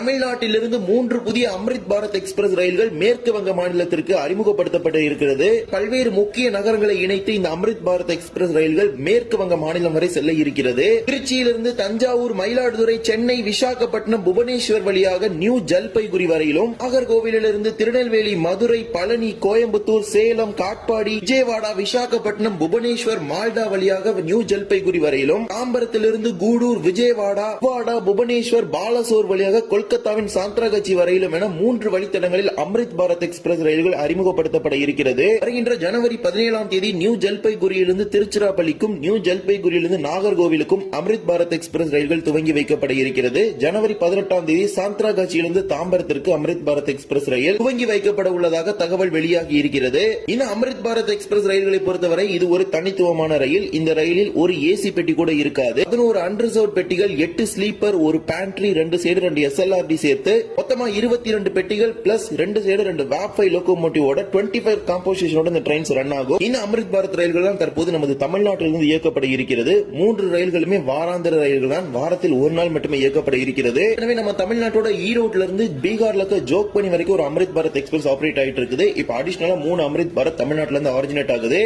தமிழ்நாட்டிலிருந்து மூன்று புதிய அம்ரித் பாரத் எக்ஸ்பிரஸ் ரயில்கள் மேற்கு வங்க மாநிலத்திற்கு அறிமுகப்படுத்தப்பட்டு இருக்கிறது. பல்வேறு முக்கிய நகரங்களை இணைத்து இந்த அம்ரித் பாரத் எக்ஸ்பிரஸ் ரயில்கள் மேற்கு வங்க மாநிலம் வரை செல்ல இருக்கிறது. திருச்சியிலிருந்து தஞ்சாவூர் மயிலாடுதுறை சென்னை விசாகப்பட்டினம் புவனேஸ்வர் வழியாக நியூ ஜல்பைகுரி வரையிலும் நாகர்கோவிலிருந்து திருநெல்வேலி மதுரை பழனி கோயம்புத்தூர் சேலம் காட்பாடி விஜயவாடா விசாகப்பட்டினம் புவனேஸ்வர் மால்டா வழியாக நியூ ஜல்பைகுரி வரையிலும் தாம்பரத்திலிருந்து கூடூர் விஜயவாடா புவனேஸ்வர் பாலசோர் வழியாக கொல்கத்தாவின் சாந்திராகச்சி வரையிலும் என மூன்று வழித்தடங்களில் அம்ரித் பாரத் எக்ஸ்பிரஸ் ரயில்கள் அறிமுகப்படுத்தப்பட இருக்கிறது. வருகின்ற ஜனவரி பதினேழாம் தேதி நியூ ஜல்பைகுரியிலிருந்து திருச்சிராப்பள்ளிக்கும் நியூ ஜல்பைகுரியிலிருந்து நாகர்கோவிலுக்கும் அம்ரித் பாரத் எக்ஸ்பிரஸ் ரயில்கள் துவங்கி வைக்கப்பட இருக்கிறது. ஜனவரி பதினெட்டாம் தேதி சாந்திராகாட்சியிலிருந்து தாம்பரத்திற்கு அம்ரித் பாரத் எக்ஸ்பிரஸ் ரயில் துவங்கி வைக்கப்பட உள்ளதாக தகவல் வெளியாகி இருக்கிறது. இந்த அம்ரித் பாரத் எக்ஸ்பிரஸ் ரயில்களை பொறுத்தவரை இது ஒரு தனித்துவமான ரயில். இந்த ரயிலில் ஒரு ஏசி பெட்டி கூட இருக்காது. பதினோரு அன்ரிசர்வ் பெட்டிகள் எட்டு ஸ்லீப்பர் ஒரு பேண்ட்ரி ரெண்டு சைடு ரெண்டு எஸ்எல்ஆர்டி சேர்த்து மொத்தமா இருபத்தி ரெண்டு பெட்டிகள் பிளஸ் ரெண்டு சைடு ரெண்டு வேப்ஃபை லோகோமோட்டிவோட டுவெண்ட்டி ஃபைவ் காம்போசிஷனோட இந்த ட்ரெயின்ஸ் ரன் ஆகும். இந்த அமிர்த் பாரத் ரயில்கள் தான் தற்போது நமது தமிழ்நாட்டிலிருந்து இயக்கப்பட இருக்கிறது. மூன்று ரயில்களுமே வாராந்திர ரயில்கள் தான். வாரத்தில் ஒரு நாள் மட்டுமே இயக்கப்பட இருக்கிறது. எனவே நம்ம தமிழ்நாட்டோட ஈரோட்ல இருந்து பீகார்ல இருக்க ஜோக் பண்ணி வரைக்கும் ஒரு அமிர்த் பாரத் எக்ஸ்பிரஸ் ஆப்ரேட் ஆயிட்டு இருக்குது. இப்ப அடிஷனலா மூணு அமிர்த் பாரத் தமிழ்நாட்டுல இருந்து ஆரிஜினேட் ஆகுது.